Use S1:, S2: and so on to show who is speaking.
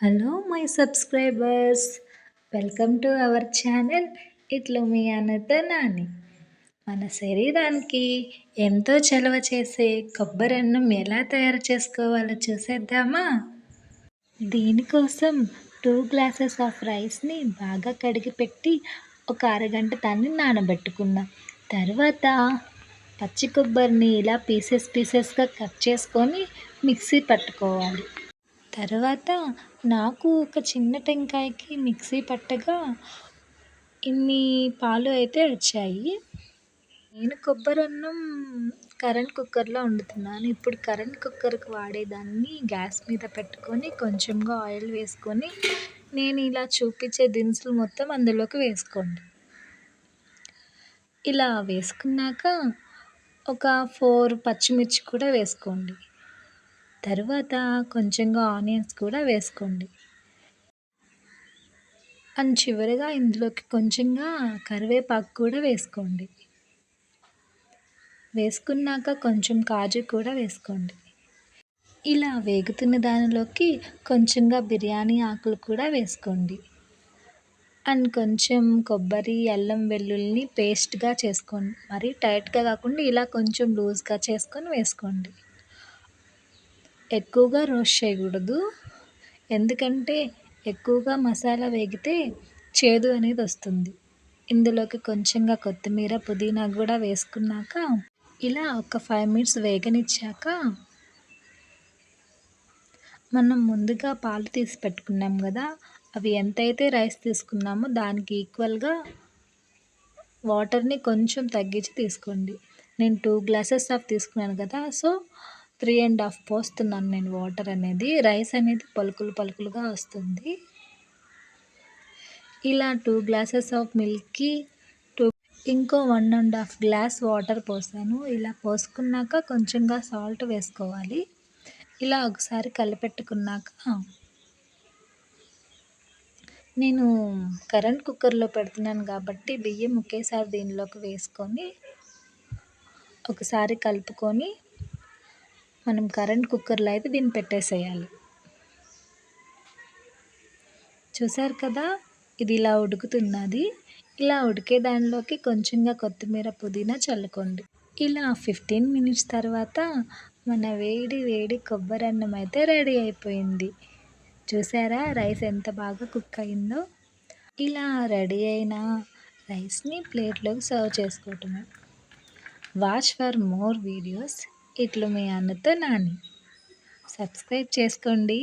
S1: Hello my subscribers welcome to our channel ఇట్లు మీ అనత నాని మన శరీరానికి ఎంతో చలవ చేసే కొబ్బరి అన్నం ఎలా తయారు చేసుకోవాలో చూసేద్దామా? దీనికోసం టూ గ్లాసెస్ ఆఫ్ రైస్ని బాగా కడిగి పెట్టి ఒక అరగంట దాన్ని నానబెట్టుకుందాం తర్వాత పచ్చి కొబ్బరిని ఇలా పీసెస్ పీసెస్గా కట్ చేసుకొని మిక్సీ పట్టుకోవాలి. తర్వాత నాకు ఒక చిన్న టెంకాయకి మిక్సీ పట్టగా ఇన్ని పాలు అయితే వచ్చాయి. నేను కొబ్బరి అన్నం కరెంట్ కుక్కర్లో వండుతున్నాను. ఇప్పుడు కరెంట్ కుక్కర్కి వాడేదాన్ని గ్యాస్ మీద పెట్టుకొని కొంచెంగా ఆయిల్ వేసుకొని నేను ఇలా చూపించే దినుసులు మొత్తం అందులోకి వేసుకోండి. ఇలా వేసుకున్నాక ఒక ఫోర్ పచ్చిమిర్చి కూడా వేసుకోండి. తర్వాత కొంచెంగా ఆనియన్స్ కూడా వేసుకోండి. అండ్ చివరిగా ఇందులోకి కొంచెంగా కరివేపాకు కూడా వేసుకోండి. వేసుకున్నాక కొంచెం కాజు కూడా వేసుకోండి. ఇలా వేగుతున్న దానిలోకి కొంచెంగా బిర్యానీ ఆకులు కూడా వేసుకోండి. అండ్ కొంచెం కొబ్బరి అల్లం వెల్లుల్లిని పేస్ట్గా చేసుకోండి మరీ టైట్గా కాకుండా ఇలా కొంచెం లూజ్గా చేసుకొని వేసుకోండి. ఎక్కువగా రోస్ట్ చేయకూడదు. ఎందుకంటే ఎక్కువగా మసాలా వేగితే చేదు అనేది వస్తుంది. ఇందులోకి కొంచెంగా కొత్తిమీర పుదీనా కూడా వేసుకున్నాక ఇలా ఒక ఫైవ్ మినిట్స్ వేగనిచ్చాక మనం ముందుగా పాలు తీసి పెట్టుకున్నాం కదా అవి ఎంతైతే రైస్ తీసుకున్నామో దానికి ఈక్వల్గా వాటర్ని కొంచెం తగ్గించి తీసుకోండి. నేను టూ గ్లాసెస్ ఆఫ్ తీసుకున్నాను కదా సో త్రీ అండ్ హాఫ్ పోస్తున్నాను నేను వాటర్ అనేది. రైస్ అనేది పలుకులు పలుకులుగా వస్తుంది. ఇలా టూ గ్లాసెస్ ఆఫ్ మిల్క్కి టూ ఇంకో one and half glass water పోసాను. ఇలా పోసుకున్నాక కొంచెంగా సాల్ట్ వేసుకోవాలి. ఇలా ఒకసారి కలిపెట్టుకున్నాక నేను కరెంట్ కుక్కర్లో పెడుతున్నాను కాబట్టి బియ్యం ఒకేసారి దీనిలోకి వేసుకొని ఒకసారి కలుపుకొని మనం కరెంట్ కుక్కర్లో అయితే దీన్ని పెట్టేసేయాలి. చూసారు కదా? ఇది ఇలా ఉడుకుతున్నది. ఇలా ఉడికే దానిలోకి కొంచెంగా కొత్తిమీర పుదీనా చల్లుకోండి. ఇలా ఫిఫ్టీన్ మినిట్స్ తర్వాత మన వేడి వేడి కొబ్బరి అన్నం అయితే రెడీ అయిపోయింది. చూసారా? రైస్ ఎంత బాగా కుక్ అయిందో. ఇలా రెడీ అయిన రైస్ని ప్లేట్లోకి సర్వ్ చేసుకోవటమే. Watch for more videos. ఇట్లు మీ అన్నతో నాని. సబ్స్క్రైబ్ చేసుకోండి.